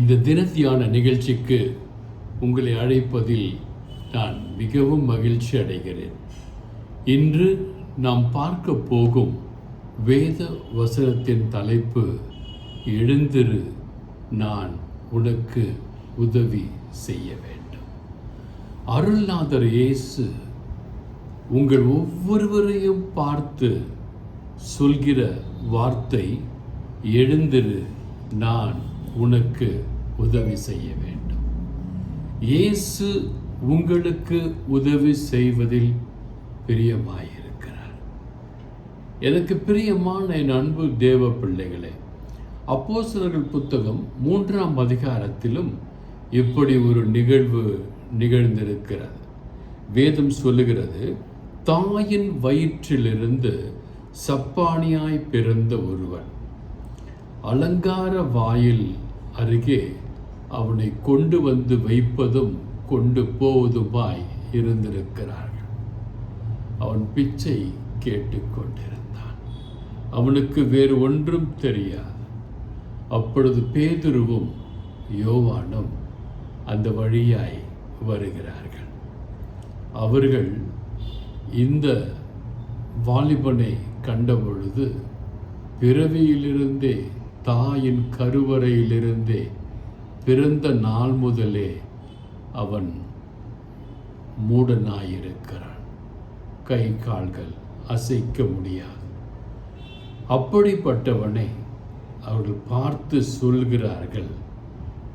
இந்த தினத்தியான நிகழ்ச்சிக்கு உங்களை அழைப்பதில் நான் மிகவும் மகிழ்ச்சி அடைகிறேன். இன்று நாம் பார்க்க போகும் வேத வசனத்தின் தலைப்பு எழுந்திரு நான் உனக்கு உதவி செய்ய வேண்டும். அருள்நாதர் இயேசு உங்கள் ஒவ்வொருவரையும் பார்த்து சொல்கிற வார்த்தை எழுந்திரு நான் உனக்கு உதவி செய்ய வேண்டும். இயேசு உங்களுக்கு உதவி செய்வதில் பிரியமாயிருக்கிறார். எனக்கு பிரியமான என் அன்பு தேவ பிள்ளைகளே அப்போஸ்தலர்கள் புத்தகம் மூன்றாம் அதிகாரத்திலும் இப்படி ஒரு நிகழ்வு நிகழ்ந்திருக்கிறது. வேதம் சொல்லுகிறது தாயின் வயிற்றிலிருந்து சப்பானியாய் பிறந்த ஒருவன் அலங்கார வாயில் அருகே அவனை கொண்டு வந்து வைப்பதும் கொண்டு போவதுமாய் இருந்திருக்கிறார்கள். அவன் பிச்சை கேட்டுக்கொண்டிருந்தான். அவனுக்கு வேறு ஒன்றும் தெரியாது. அப்பொழுது பேதுருவும் யோவானும் அந்த வழியாய் வருகிறார்கள். அவர்கள் இந்த வாலிபனை கண்டபொழுது பிறவியிலிருந்தே தாயின் கருவறையிலிருந்தே பிறந்த நாள் முதலே அவன் மூடனாயிருக்கிறான். கை கால்கள் அசைக்க முடியாது. அப்படிப்பட்டவனை அவர்கள் பார்த்து சொல்கிறார்கள்.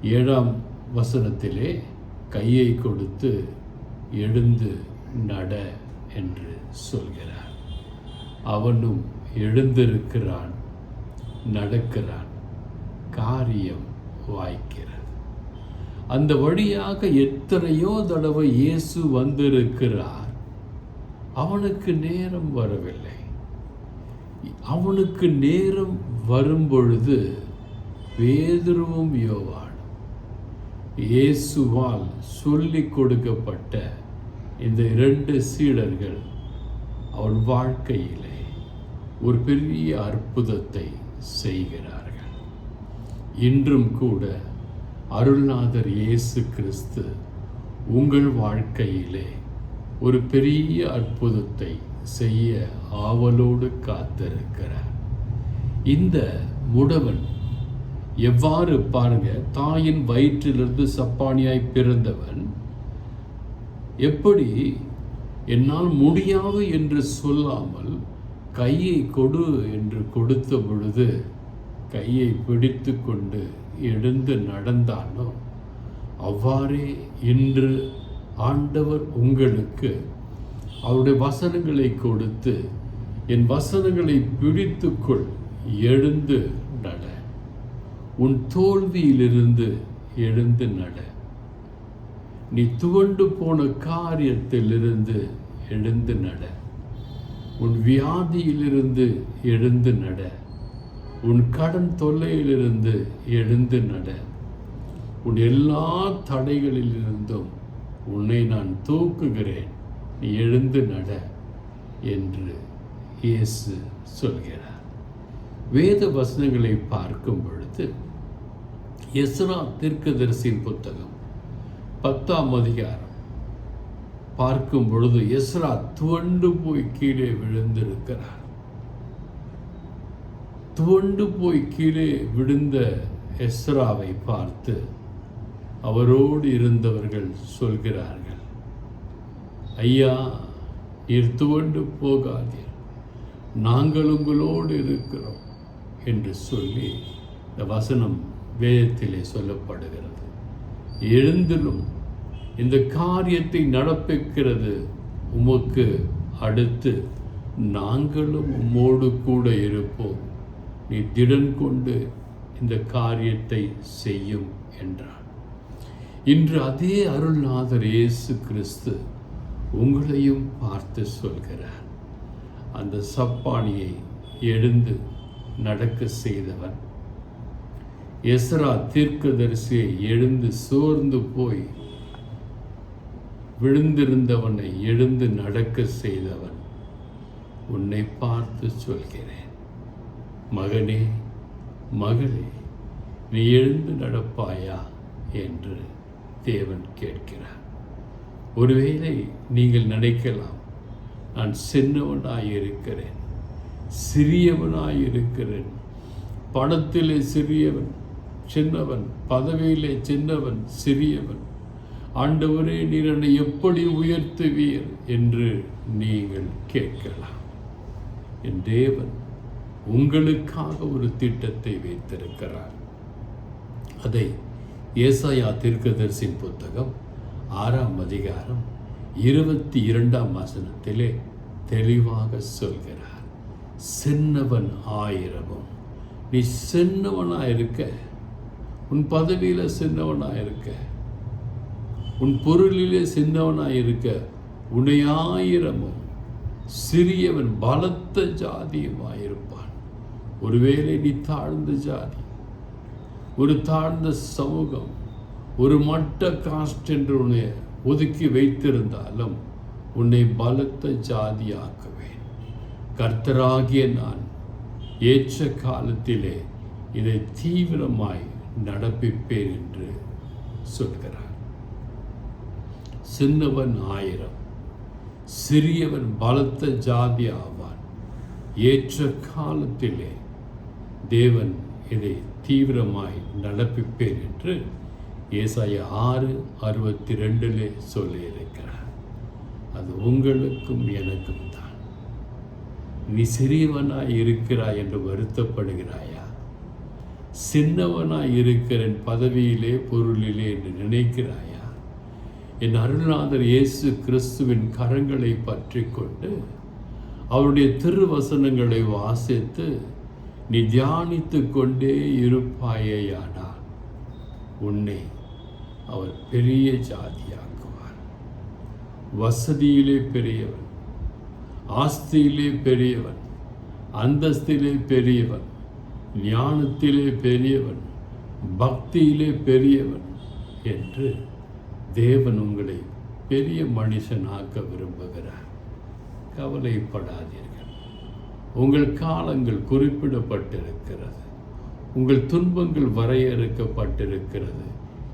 ஏழாம் வசனத்திலே கையை கொடுத்து எழுந்து நட என்று சொல்கிறார். அவனும் எழுந்திருக்கிறான். நடக்கிறான். காரியம் வாய்க்கிறது. அந்த வழியாக எத்தனையோ தடவை இயேசு வந்திருக்கிறார். அவனுக்கு நேரம் வரவில்லை. அவனுக்கு நேரம் வரும்பொழுது பேதுருவும் யோவானும் இயேசுவால் சொல்லிக் கொடுக்கப்பட்ட இந்த இரண்டு சீடர்கள் அவன் வாழ்க்கையிலே ஒரு பெரிய அற்புதத்தை செய்கிறார்கள். இன்றும் கூட அருள்நாதர் இயேசு கிறிஸ்து உங்கள் வாழ்க்கையிலே ஒரு பெரிய அற்புதத்தை செய்ய ஆவலோடு காத்திருக்கிறார். இந்த முடவன் எவ்வாறு பாருங்க தாயின் வயிற்றிலிருந்து சப்பானியாய் பிறந்தவன் எப்படி என்னால் முடியாது என்று சொல்லாமல் கையை கொடு என்று கொடுத்த பொழுது கையை பிடித்து கொண்டு எழுந்து நடந்தானோ? அவ்வாறே இன்று ஆண்டவர் உங்களுக்கு அவருடைய வசனங்களை கொடுத்து என் வசனங்களை பிடித்துக்கொள் எழுந்து நட. உன் தோல்வியிலிருந்து எழுந்து நட. நீ துவண்டு போன காரியத்திலிருந்து எழுந்து நட. உன் வியாதியிலிருந்து எழுந்து நட. உன் கடன் தொல்லையிலிருந்து எழுந்து நட. உன் எல்லா தடைகளிலிருந்தும் உன்னை நான் தூக்குகிறேன். நீ எழுந்து நட என்று இயேசு சொல்கிறார். வேத வசனங்களை பார்க்கும் பொழுது எஸ்ரா தீர்க்கதரிசியின் புத்தகம் பத்தாம் அதிகாரம் பார்க்கும் பொழுது எஸ்ரா துவண்டு போய் கீழே விழுந்திருக்கிறார். துவண்டு போய் கீழே விழுந்த எஸ்ராவை பார்த்து அவரோடு இருந்தவர்கள் சொல்கிறார்கள் ஐயா நீர் துவண்டு போகாதீர். நாங்கள் உங்களோடு இருக்கிறோம் என்று சொல்லி இந்த வசனம் வேதத்திலே சொல்லப்படுகிறது. எழுந்திலும் இந்த காரியத்தை நடப்பிக்கிறது உமக்கு அடுத்து நாங்களும் உம்மோடு கூட இருப்போம். நீ திடன் கொண்டு இந்த காரியத்தை செய்யும் என்றார். இன்று அதே அருள்நாதர் இயேசு கிறிஸ்து உங்களையும் பார்த்து சொல்கிறார். அந்த சப்பானியை எழுந்து நடக்க செய்தவன். எஸ்ரா தீர்க்கதரிசியை எழுந்து சோர்ந்து போய் விழுந்திருந்தவனை எழுந்து நடக்க செய்தவன் உன்னை பார்த்து சொல்கிறேன். மகனே மகளே நீ எழுந்து நடப்பாயா? என்று தேவன் கேட்கிறார். ஒருவேளை நீங்கள் நினைக்கலாம் நான் சின்னவனாயிருக்கிறேன் சிறியவனாயிருக்கிறேன் சிறியவனாய் பணத்திலே சிறியவன் சின்னவன் பதவியிலே சின்னவன் சிறியவன் ஆண்டவரே நீர் என்னை எப்படி உயர்த்துவீர் என்று நீங்கள் கேட்கலாம். என் தேவன் உங்களுக்காக ஒரு திட்டத்தை வைத்திருக்கிறார். அதை ஏசாயா தீர்க்கதரிசின் புத்தகம் ஆறாம் அதிகாரம் இருபத்தி இரண்டாம் வசனத்திலே தெளிவாக சொல்கிறார். சென்னவன் ஆயிரமும் நீ சென்னவனாயிருக்க இருக்க உன் பதவியில் சென்னவனாயிருக்க இருக்க உன் பொருளிலே சின்னவனா இருக்க உன்னை சிறியவன் பலத்த ஜாதியுமாயிருப்பான். ஒருவேளை நீ தாழ்ந்த ஜாதி ஒரு தாழ்ந்த சமூகம் ஒரு மட்ட காஸ்ட் என்று உன்னை ஒதுக்கி வைத்திருந்தாலும் உன்னை பலத்த ஜாதியாக்குவேன். கர்த்தராகிய நான் ஏற்ற காலத்திலே இதை தீவிரமாய் நடப்பிப்பேன் என்று சொல்கிறார். சின்னவன் ஆயிரம் சிறியவன் பலத்த ஜாதி ஆவான். ஏற்ற காலத்திலே தேவன் இதை தீவிரமாய் நடப்பிப்பேன் என்று ஏசாய ஆறு அறுபத்தி ரெண்டிலே சொல்லியிருக்கிறார். அது உங்களுக்கும் எனக்கும் தான். நீ சிறியவனாய் இருக்கிறாய் என்று வருத்தப்படுகிறாயா? சின்னவனாய் இருக்கிறேன் பதவியிலே பொருளிலே என்று நினைக்கிறாயா? என் அருள்நாதர் இயேசு கிறிஸ்துவின் கரங்களை பற்றி கொண்டு அவருடைய திருவசனங்களை வாசித்து நீ தியானித்து கொண்டே இருப்பாயேயானால் உன்னை அவர் பெரிய ஜாதியாக்குவார். வசதியிலே பெரியவன் ஆஸ்தியிலே பெரியவன் அந்தஸ்திலே பெரியவன் ஞானத்திலே பெரியவன் பக்தியிலே பெரியவன் என்று தேவன் உங்களை பெரிய மனுஷனாக்க விரும்புகிறார். கவலைப்படாதீர்கள். உங்கள் காலங்கள் குறிப்பிடப்பட்டிருக்கிறது. உங்கள் துன்பங்கள் வரையறுக்கப்பட்டிருக்கிறது.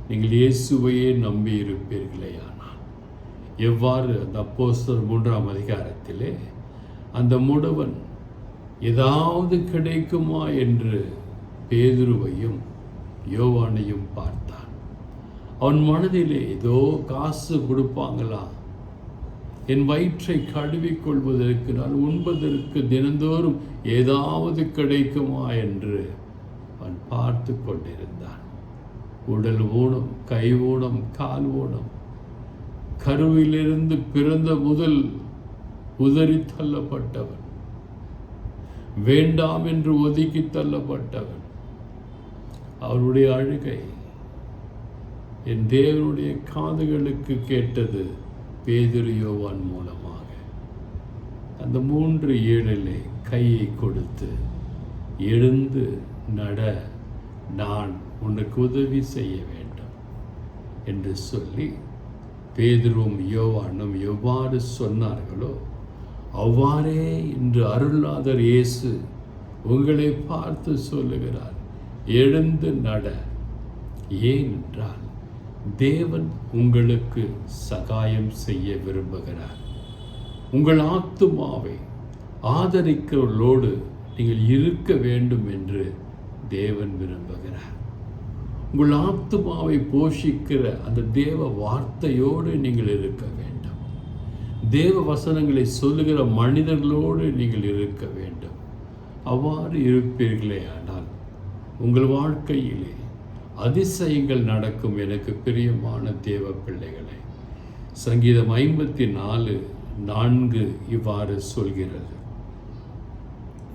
நீங்கள் இயேசுவையே நம்பி இருப்பீர்களே ஆனால். எவ்வாறு அந்த அப்போஸ்தர் மூன்றாம் அதிகாரத்திலே அந்த முடவன் ஏதாவது கிடைக்குமா என்று பேதுருவையும் யோவானையும் பார்த்தான். அவன் மனதிலே ஏதோ காசு கொடுப்பாங்களா? என் வயிற்றை கழுவிக் கொள்வதற்கு நான் உண்பதற்கு தினந்தோறும் ஏதாவது கிடைக்குமா என்று அவன் பார்த்து கொண்டிருந்தான். உடல் ஊனம் கை ஊனம் கால் ஊனம். கருவிலிருந்து பிறந்த முதல் உதறி தள்ளப்பட்டவன். வேண்டாம் என்று ஒதுக்கி தள்ளப்பட்டவன். அவருடைய அழுகை என் தேவனுடைய காதுகளுக்கு கேட்டது பேதிரு யோவான் மூலமாக. அந்த மூன்று ஏழிலே கையை கொடுத்து எழுந்து நட நான் உனக்கு உதவி செய்ய வேண்டும் என்று சொல்லி பேதுருவும் யோவானும் எவ்வாறு சொன்னார்களோ அவ்வாறே இன்று அருள்நாதர் இயேசு உங்களை பார்த்து சொல்லுகிறார் எழுந்து நட ஏனென்றால் தேவன் உங்களுக்கு சகாயம் செய்ய விரும்புகிறார். உங்கள் ஆத்துமாவை ஆதரிக்கிறவர்களோடு நீங்கள் இருக்க வேண்டும் என்று தேவன் விரும்புகிறார். உங்கள் ஆத்துமாவை போஷிக்கிற அந்த தேவ வார்த்தையோடு நீங்கள் இருக்க வேண்டும். தேவ வசனங்களை சொல்லுகிற மனிதர்களோடு நீங்கள் இருக்க வேண்டும். அவ்வாறு இருப்பீர்களே ஆனால் உங்கள் வாழ்க்கையிலே அதிசயங்கள் நடக்கும் எனக்கு பிரியமான தேவ பிள்ளைகளை. சங்கீதம் ஐம்பத்தி நாலு நான்கு இவ்வாறு சொல்கிறது.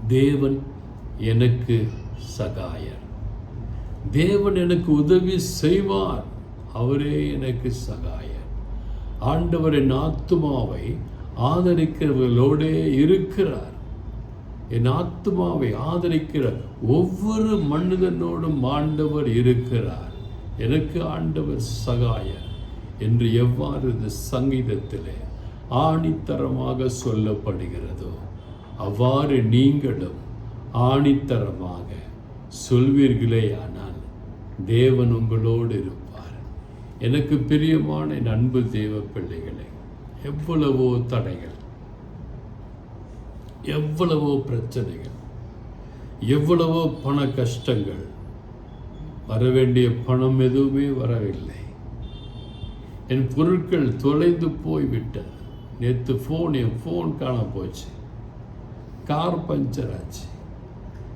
தேவன் எனக்கு சகாயர். தேவன் எனக்கு உதவி செய்வார். அவரே எனக்கு சகாயர். ஆண்டவரின் ஆத்துமாவை ஆதரிக்கிறவர்களோடே இருக்கிறார். என் ஆத்மாவை ஆதரிக்கிற ஒவ்வொரு மனிதனோடும் ஆண்டவர் இருக்கிறார். எனக்கு ஆண்டவர் சகாயர் என்று எவ்வாறு இந்த சங்கீதத்திலே ஆணித்தரமாக சொல்லப்படுகிறதோ அவ்வாறு நீங்களும் ஆணித்தரமாக சொல்வீர்களே ஆனால் தேவன் உங்களோடு இருப்பார். எனக்கு பிரியமான என் அன்பு தேவ பிள்ளைகளே எவ்வளவோ தடைகள் எவ்வளவோ பிரச்சனைகள் எவ்வளவோ பண கஷ்டங்கள் வர வேண்டிய பணம் எதுவுமே வரவில்லை. என் பொருட்கள் தொலைந்து போய்விட்டது நேற்று ஃபோன் என் ஃபோன் காண போச்சு. கார் பஞ்சர் ஆச்சு.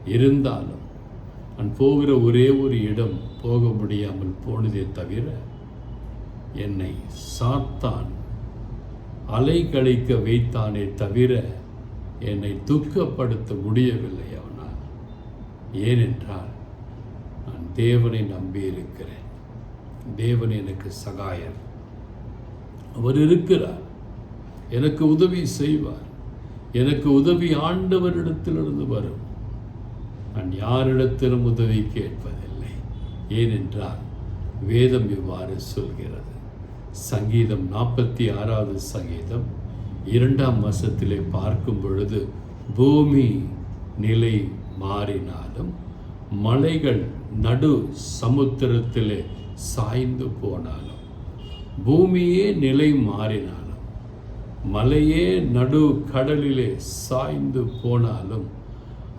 இருந்தாலும் நான் போகிற ஒரே ஒரு இடம் போக முடியாமல் போனதே தவிர என்னை சாத்தான் அலைக்கழிக்க வைத்தானே தவிர என்னை துக்கப்படுத்த முடியவில்லை அவனால். ஏனென்றால் நான் தேவனை நம்பியிருக்கிறேன். தேவன் எனக்கு சகாயர். அவர் இருக்கிறார். எனக்கு உதவி செய்வார். எனக்கு உதவி ஆண்டவரிடத்திலிருந்து வரும். நான் யாரிடத்திலும் உதவி கேட்பதில்லை. ஏனென்றால் வேதம் இவ்வாறு சொல்கிறது. சங்கீதம் நாற்பத்தி ஆறாவது சங்கீதம் இரண்டாம் வசத்திலே பார்க்கும் பொழுது பூமி நிலை மாறினாலும் மலைகள் நடு சமுத்திரத்திலே சாய்ந்து போனாலும் பூமியே நிலை மாறினாலும் மலையே நடு கடலிலே சாய்ந்து போனாலும்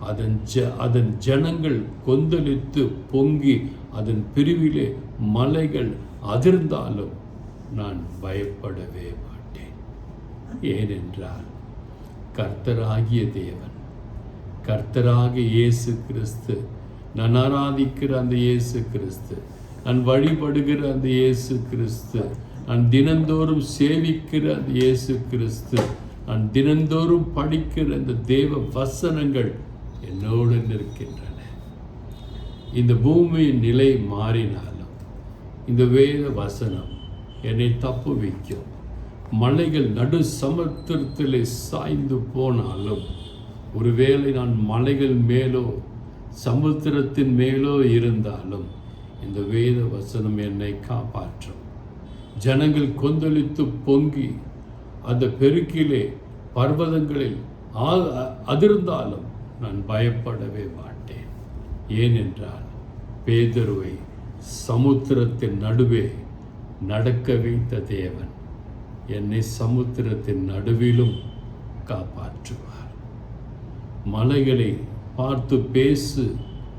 அதன் ஜ அதன் ஜனங்கள் கொந்தளித்து பொங்கி அதன் பிரிவிலே மலைகள் அதிர்ந்தாலும் நான் பயப்படவே மாட்டேன் ஏனென்றால் கர்த்தராகிய தேவன் கர்த்தராக இயேசு கிறிஸ்து நான் ஆராதிக்கிற அந்த இயேசு கிறிஸ்து நான் வழிபடுகிற அந்த இயேசு கிறிஸ்து நான் தினந்தோறும் சேவிக்கிற அந்த இயேசு கிறிஸ்து நான் தினந்தோறும் படிக்கிற அந்த தேவ வசனங்கள் என்னோடு நிற்கின்றன. இந்த பூமியின் நிலை மாறினாலும் இந்த வேத வசனம் என்னை தப்பு வைக்கும் மலைகள் நடு சமுத்திரத்திலே சாய்ந்து போனாலும் ஒருவேளை நான் மலைகள் மேலோ சமுத்திரத்தின் மேலோ இருந்தாலும் இந்த வேத வசனம் என்னை காப்பாற்றும். ஜனங்கள் கொந்தளித்து பொங்கி அந்த பெருக்கிலே பர்வதங்களில் அதிர்ந்தாலும் நான் பயப்படவே மாட்டேன். ஏனென்றால் பேதருவை சமுத்திரத்தின் நடுவே நடக்க வைத்த தேவன். என்னை சமுத்திரத்தின் நடுவிலும் காப்பாற்றுவார். மலைகளை பார்த்து பேசு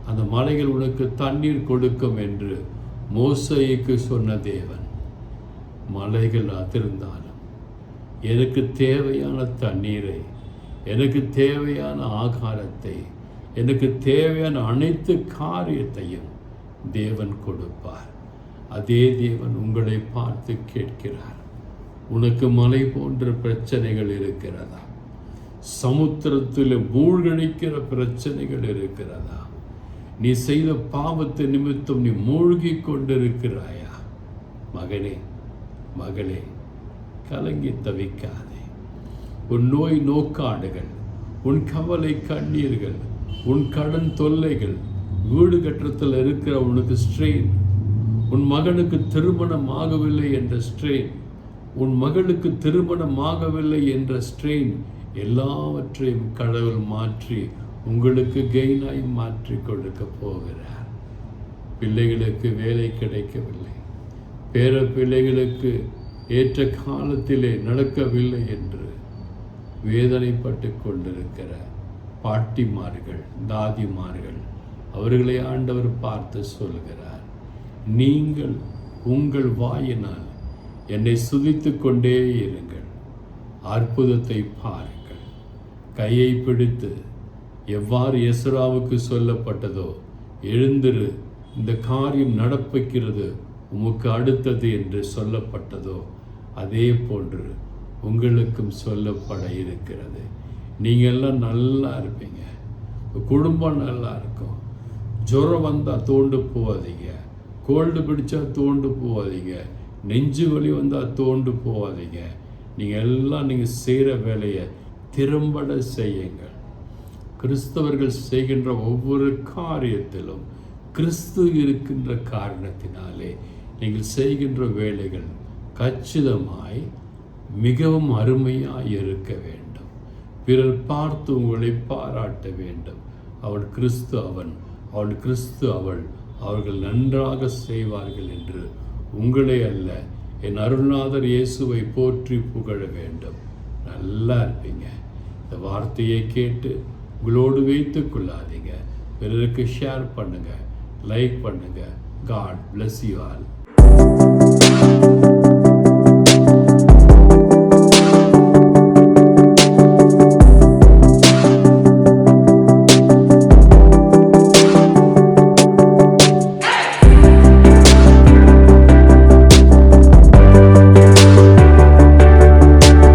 அந்த மலைகள் உனக்கு தண்ணீர் கொடுக்கும் என்று மோசைக்கு சொன்ன தேவன். மலைகள் அதிர்ந்தாலும் எனக்கு தேவையான தண்ணீரை எனக்கு தேவையான ஆகாரத்தை எனக்கு தேவையான அனைத்து காரியத்தையும் தேவன் கொடுப்பார். அதே தேவன் உங்களை பார்த்து கேட்கிறார். உனக்கு மலை போன்ற பிரச்சனைகள் இருக்கிறதா? சமுத்திரத்தில் மூழ்கடிக்கிற பிரச்சனைகள் இருக்கிறதா? நீ செய்த பாவத்தை நிமித்தம் நீ மூழ்கி கொண்டிருக்கிறாயா? மகனே மகளே கலங்கி தவிக்காதே. உன் நோய் நோக்காடுகள் உன் கவலை கண்ணீர்கள் உன் கடன் தொல்லைகள் வீடு கட்டத்தில் இருக்கிற உனக்கு ஸ்ட்ரெயின் உன் மகனுக்கு திருமணம் ஆகவில்லை என்ற ஸ்ட்ரெயின் உன் மகளுக்கு திருமணம் ஆகவில்லை என்ற ஸ்ட்ரெயின் எல்லாவற்றையும் கடவுள் மாற்றி உங்களுக்கு கெயினாய் மாற்றி கொடுக்க போகிறார். பிள்ளைகளுக்கு வேலை கிடைக்கவில்லை. பேர பிள்ளைகளுக்கு ஏற்ற காலத்திலே நடக்கவில்லை என்று வேதனைப்பட்டு கொண்டிருக்கிற பாட்டிமார்கள் தாதிமார்கள் அவர்களை ஆண்டவர் பார்த்து சொல்கிறார் நீங்கள் உங்கள் வாயினால் என்னை சுதித்து கொண்டே இருங்கள். அற்புதத்தை பாருங்கள். கையை பிடித்து எவ்வாறு எசராவுக்கு சொல்லப்பட்டதோ எழுந்திரு. இந்த காரியம் நடப்பிக்கிறது. உமக்கு அடுத்தது என்று சொல்லப்பட்டதோ அதே போன்று உங்களுக்கும் சொல்லப்பட இருக்கிறது. நீங்கள் எல்லாம் நல்லா இருப்பீங்க. குடும்பம் நல்லா இருக்கும். ஜுரம் வந்தால் தோண்டு போகாதீங்க. கோல்டு பிடிச்சா தோண்டு போகாதீங்க. நெஞ்சு வலி வந்தால் தோண்டு போகாதீங்க. நீங்கள் எல்லாம் நீங்கள் செய்கிற வேலையை திறம்பட செய்யுங்கள். கிறிஸ்தவர்கள் செய்கின்ற ஒவ்வொரு காரியத்திலும் கிறிஸ்து இருக்கின்ற காரணத்தினாலே நீங்கள் செய்கின்ற வேலைகள் கச்சிதமாய் மிகவும் அருமையாக இருக்க வேண்டும். பிறர் பார்த்து உங்களை பாராட்ட வேண்டும். அவள் கிறிஸ்து அவன் அவள் கிறிஸ்து அவள் அவர்கள் நன்றாக செய்வார்கள் என்று உங்களை அல்ல. என் அருள்நாதர் இயேசுவை போற்றி புகழ வேண்டும். நல்லா இருப்பீங்க. இந்த வார்த்தையை கேட்டு உங்களோடு வைத்து கொள்ளாதீங்க. பிறருக்கு ஷேர் பண்ணுங்கள் லைக் பண்ணுங்கள் காட் பிளஸ் யூ ஆல்